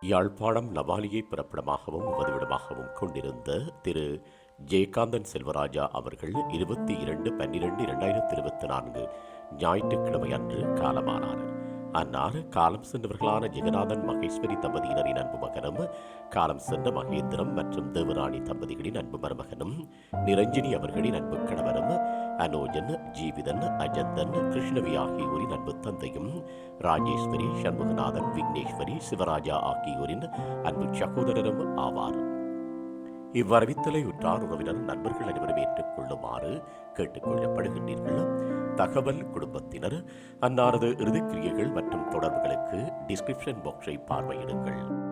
யாழ்ப்பாணம் நவாலியை பிறப்பிடமாகவும் உபதிவிடமாகவும் கொண்டிருந்த திரு. ஜெயகாந்தன் செல்வராஜா அவர்கள் இருபத்தி இரண்டு பன்னிரெண்டு இரண்டாயிரத்தி இருபத்தி நான்கு ஞாயிற்றுக்கிழமை அன்று காலமானார். அன்னார் காலம் சென்றவர்களான ஜெகநாதன் மகேஸ்வரி தம்பதியினரின் அன்பு மகனும் காலம் சென்ற மகேந்திரம் மற்றும் தேவராணி தம்பதிகளின் அன்பு மருமகனும் நிரஞ்சினி அவர்களின் அன்பு கணவரும் அனோஜன் ஜீவிதன் அஜந்தன் கிருஷ்ணவி ஆகியோரின் அன்பு தந்தையும் ராஜேஸ்வரி சண்முகநாதன் விக்னேஸ்வரி சிவராஜா ஆகியோரின் அன்பு சகோதரரும் ஆவார். இவ்வரவித்தலை உற்றார் உறவினர் நண்பர்கள் அனைவரும் ஏற்றுக்கொள்ளுமாறு கேட்டுக்கொள்ளப்படுகின்றீர்கள். தகவல் குடும்பத்தினர் அன்னாரது இறுதிக்கிரியைகள் மற்றும் தொடர்புகளுக்கு டிஸ்கிரிப்ஷன் பாக்ஸை பார்வையிடுங்கள்.